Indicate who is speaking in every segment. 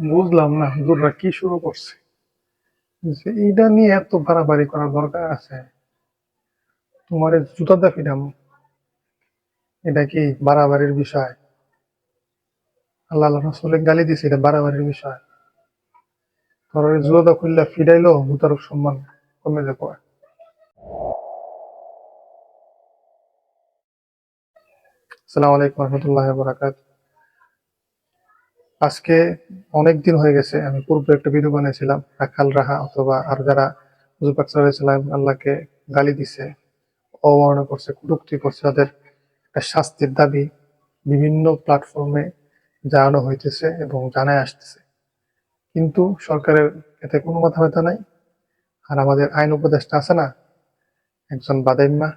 Speaker 1: বুঝলাম না, হুজুররা কি শুরু করছে? যে এইটা নিয়ে এত বাড়াবাড়ি করার দরকার আছে। তোমার জুতাটা ফিরাম এটা কি বাড়াবাড়ির বিষয়? আল্লাহ আল্লাহ রাসূলের গালি দিছে, এটা বাড়াবাড়ির বিষয়। তোর জুতাটা খুললে ফিরাইলো জুতার সম্মান কমে যাব। আসসালামু আলাইকুম রহমতুল্লাহ বরাকাত আজকে অনেক দিন হয়ে গেছে, আমি পূর্বে একটা ভিডিও বানিয়েছিলাম, রাখাল রাহা অথবা আর যারা হুজুর পাক সাল্লাল্লাহু আল্লাহকে গালি দিছে, অবমাননা করছে, কটূক্তি করছে, তাদের একটা শাস্তির দাবি বিভিন্ন প্ল্যাটফর্মে জানানো হইতেছে এবং জানায় আসতেছে। কিন্তু সরকারের এতে কোনো মাথা ব্যথা নাই, আর আমাদের আইন উপদেষ্টা আছে না, একজন বাদাইম্মা,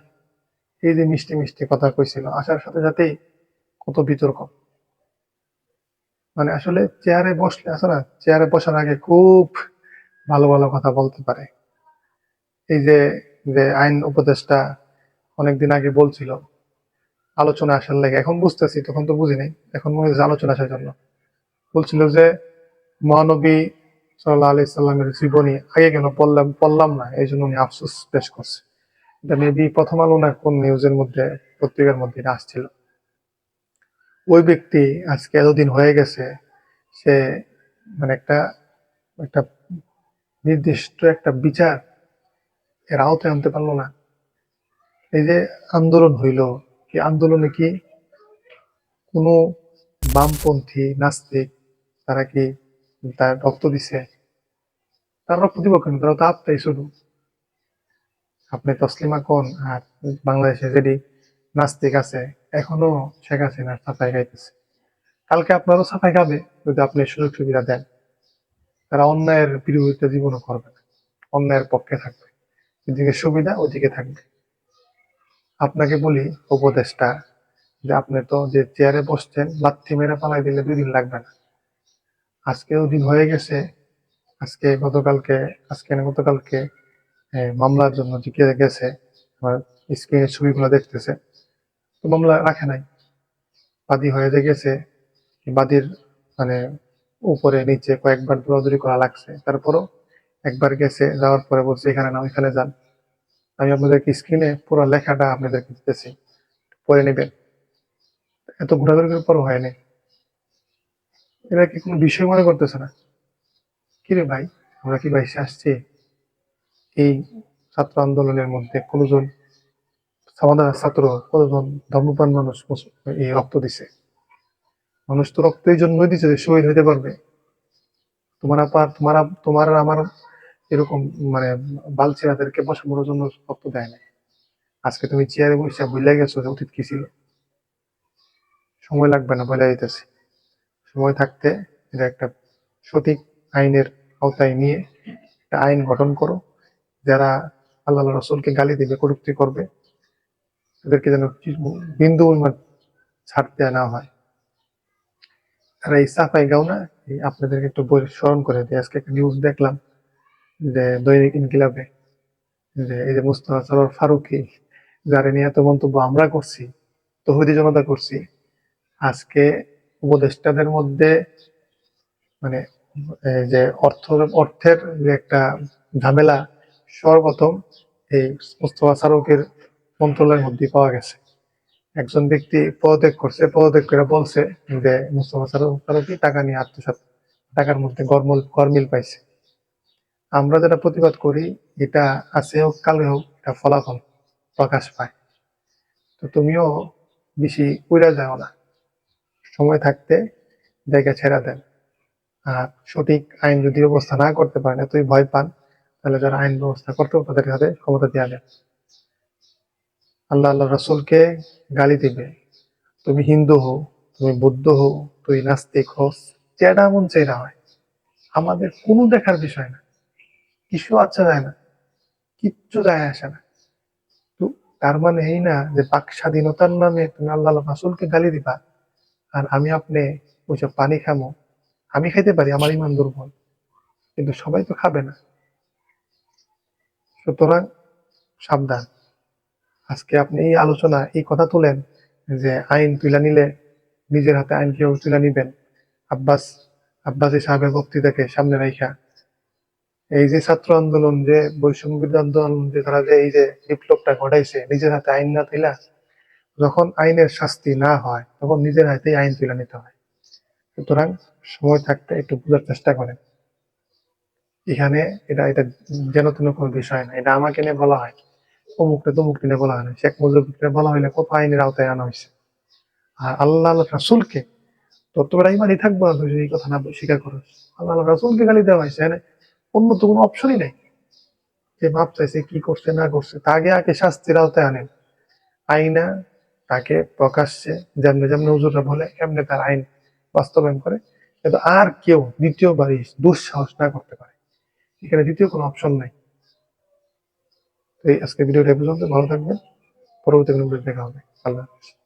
Speaker 1: এই যে মিষ্টি মিষ্টি কথা কইছিল, আসার সাথে সাথেই কত বিতর্ক। মানে আসলে চেয়ারে বসলে না চেয়ারে বসার আগে খুব ভালো ভালো কথা বলতে পারে। এই যে যে আইন উপদেষ্টা অনেকদিন আগে বলছিল, আলোচনা আসার লাগে, এখন বুঝতেছি, তখন তো বুঝি নাই এখন মনে হচ্ছে আলোচনা আসার জন্য। বলছিল যে, মহানবী সাল্লাহ আলি সাল্লামের জীবনী আগে কেন পড়লাম পড়লাম না, এই জন্য উনি আফসোস পেশ করছে। এটা মেবি প্রথম আলো না কোন নিউজের মধ্যে, পত্রিকার মধ্যে আসছিল। ওই ব্যক্তি আজকে এতদিন হয়ে গেছে, সে মানে একটা একটা নির্দিষ্ট একটা বিচার এর আওতায় আনতে পারল না। এই যে আন্দোলন হইল কি আন্দোলনে কি কোনো বামপন্থী নাস্তিক তারা কি তার রক্ত দিছে? তার রক্ত দিব কেন? তারা তো আত্মাই শুধু। আপনি তসলিমা কোন? আর বাংলাদেশে যেটি নাস্তিক আছে এখনও শেখ হাসিনার সাফাই গাইতেছে। কালকে আপনারও সাফাই খাবে যদি আপনি সুযোগ সুবিধা দেন। তারা অন্যায়ের বিরোধিতা জীবনও করবে না। অন্যায়ের পক্ষে থাকবে। যেদিকে সুবিধা, ওদিকে থাকবে। আপনাকে বলি উপদেশটা যে আপনি তো যে চেয়ারে বসছেন, লাথি মেরে পালাই দিলে দুই দিন লাগবে না। আজকেও দিন হয়ে গেছে। আজকে গতকালকে, আজকে না গতকালকে মামলার জন্য জিজ্ঞে গেছে, আমার স্ক্রিনের ছবিগুলো দেখতেছে তো মামলা রাখে নাই। বাদী হয়ে যে গেছে, বাদীর মানে উপরে, নিচে কয়েকবার দৌড়াদৌড়ি করা লাগছে। তারপরও একবার গেছে, যাওয়ার পরে বলছে, এখানে না ওইখানে যান। আমি আপনাদেরকে স্ক্রিনে পুরো লেখাটা আপনাদেরকে দিতেছি পড়ে নেবেন। এত ঘোরাঘুরি করার পরও হয়নি এরা কি কোনো বিষয় মনে করতেছে না? কিরে ভাই, আমরা কি বাইশে আসছি? এই ছাত্র আন্দোলনের মধ্যে কোনজন আমাদের ছাত্র কতজন ধর্মপ্রাণ মানুষ এই রক্ত দিছে? মানুষ তো রক্ত এই জন্যই দিছে, যে শহীদ হইতে পারবে। তোমার আপার তোমার তোমার আমার এরকম মানে বালচিরাদেরকে বসানোর জন্য রক্ত দেয় না আজকে তুমি চেয়ারে বসে ভুলে গেছো যে অতীত কি ছিল? সময় লাগবে না বলে দিতেছি সময় থাকতে এটা একটা সঠিক আইনের আওতায় নিয়ে একটা আইন গঠন করো, যারা আল্লাহ রসুলকে গালি দিবে, কটূক্তি করবে। তাদেরকে যেন বিন্দু পরিমাণ ছাড় না হয়। তারা এই সাফাই গাও না আপনাদেরকে একটু স্মরণ করে দিই। আজকে একটা নিউজ দেখলাম যে দৈনিক ইনকিলাবে যে এই যে মুস্তফা সরোয়ার ফারুকি, যারা নিয়ে এত মন্তব্য আমরা করছি, তহুদি জনতা করছি, আজকে উপদেষ্টাদের মধ্যে মানে যে অর্থ, অর্থের যে একটা ঝামেলা, সর্বপ্রথম এই মুস্তফা সারুকের মন্ত্রণালয়ের মধ্যে পাওয়া গেছে। একজন ব্যক্তি পদত্যাগ করছে, পদত্যাগ করে বলছে যে, মুস্তফা সারুকি টাকা নিয়ে আত্মসাৎ, টাকার মধ্যে গরমল গরমিল পাইছে। আমরা যেটা প্রতিবাদ করি, এটা আছে হোক কালে হোক, এটা ফলাফল প্রকাশ পায়। তো তুমিও বেশি উড়া যাও না। সময় থাকতে জায়গা ছেড়া দেন। আর সঠিক আইন যদি ব্যবস্থা না করতে পারেন, এতই ভয় পান, তাহলে যারা আইন ব্যবস্থা করতে তাদের সাথে ক্ষমতা দেওয়া দেন আল্লাহ আল্লাহ রসুলকে গালি দিবে। তুমি হিন্দু হও, তুমি বৌদ্ধ হও তুই নাস্তিক হোস যেটা এমন চেরা হয়। আমাদের কোনো দেখার বিষয় না। কিছু আচ্ছা যায় না। কিচ্ছু যায় আসে না। তো তার মানে এই না যে পাক স্বাধীনতার নামে তুমি আল্লাহ আল্লাহ রাসুলকে গালি দিবা আর আমি আপনি ওইসব পানি খামো। আমি খাইতে পারি, আমার ইমান দুর্বল। কিন্তু সবাই তো খাবে না। সুতরাং সাবধান। আজকে আপনি এই আলোচনা, এই কথা তুলেন যে আইন তুলে নিলে নিজের হাতে আইন কেউ তুলে নিবেন? আব্বাস, আব্বাসী সাহেবের বক্তৃতাকে সামনে রাখা এই যে ছাত্র আন্দোলন যে, বৈষম্য আন্দোলন যে, তারা যে এই যে বিপ্লবটা ঘটাইছে, নিজের হাতে আইন না তুলা যখন আইনের শাস্তি না হয়, তখন নিজের হাতেই আইন তুলে নিতে হয়। সুতরাং সময় থাকতে একটু বোঝার চেষ্টা করেন। এখানে এটা এটা যেন তেন কোনো বিষয় না, এটা আমাকে নিয়ে বলা হয়। অমুকটা তমুকটা নিয়ে বলা হয় না। শেখ মুজিবুরকে বলা হইলে কত আইনের আওতায় আনা হয়েছে আর আল্লাহ রাসুলকে, তোর তো বেড়া ইমানই থাকব না এই কথা না স্বীকার করো। আল্লাহ রাসুলকে গালি দেওয়া হয়েছে এখানে অন্য তো কোনো অপশনই নেই। যে মাপ চাইছে কি করছে, না করছে, তা আগে শাস্তির আওতায় আনেন। আইনা তাকে প্রকাশ্যে, যেমনি যেমনি হুজুররা বলে, এমনি তার আইন বাস্তবায়ন করে। কিন্তু আর কেউ দ্বিতীয়বার দুঃসাহস না করতে পারে। এখানে দ্বিতীয় কোনো অপশন নাই। এই আজকে ভিডিওটা এই পর্যন্ত ভালো থাকবেন পরবর্তী কোনো ভিডিও দেখা হবে আল্লাহ হাফেজ